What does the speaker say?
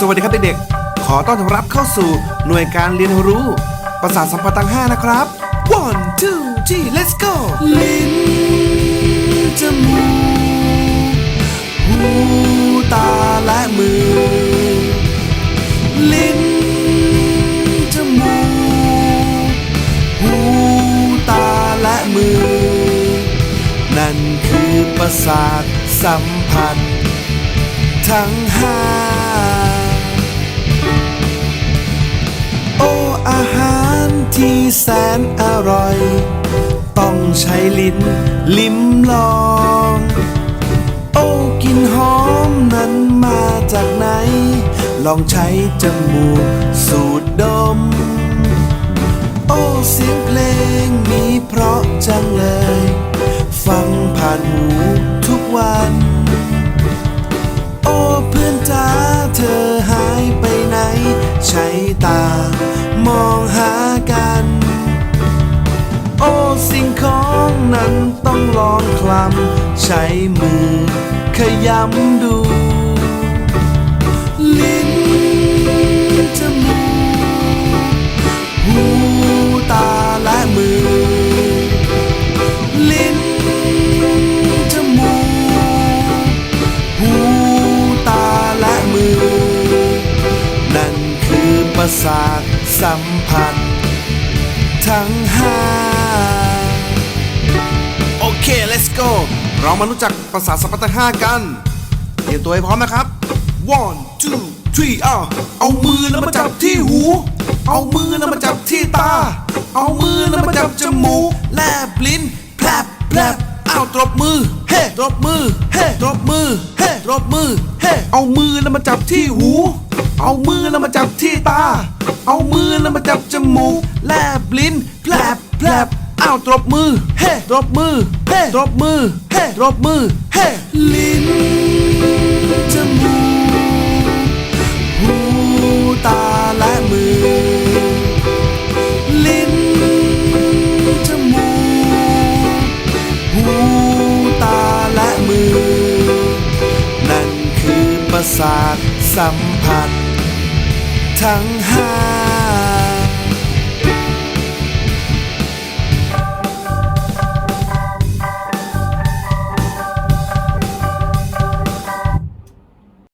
สวัสดีครับเด็กๆ ขอต้อนรับเข้าสู่หน่วยการเรียนรู้ ประสาทสัมผัสทั้ง5นะครับ one two three let's go ลิ้นจมูกหูตาและมือ ลิ้นจมูกหูตาและมือ นั่นคือประสาทสัมผัสทั้งห้า ที่แสนอร่อย ต้องใช้ลิ้น ลิ้มลอง โอ้กลินหอมนั้นมาจากไหน ลองใช้จมูกสูดดม โอ้เสียงเพลงนี้เพราะจังเลย ฟังผ่านหูทุกวัน โอ้เพื่อนจ้าเธอหายไปไหน ใช้ตามองหา นั้นต้องลองคลำใช้มือขยำดู ลิ้นจมูกหูตาและมือ ลิ้นจมูกหูตาและมือ นั่นคือประสาทสัมผัส ทั้งห้า เค let's go เรามารู้จักประสาสัมผัสทั้งห้ากัน เตรียมตัวให้พร้อมนะครับ one two three อ้าวเอามือแล้วมาจับที่หู เอามือแล้วมาจับที่ตา เอามือแล้วมาจับจมูก แลบลิ้นแผลบแผลบอ้าวตบมือ เฮ้ตบมือ เฮ้ตบมือ เฮ้ตบมือ เฮ้ เอามือแล้วมาจับที่หู เอามือแล้วมาจับที่ตา เอามือแล้วมาจับจมูก แลบลิ้นแผลบแผลบาวตบมือ เฮ้ตบมือ เฮ้ตบมือ เฮ้ตบมือ เฮ้ลิ้นจมูกหูตาและมือ ลิ้นจมูกหูตาและมือ นั่นคือประสาทสัมผัส ทั้งห้า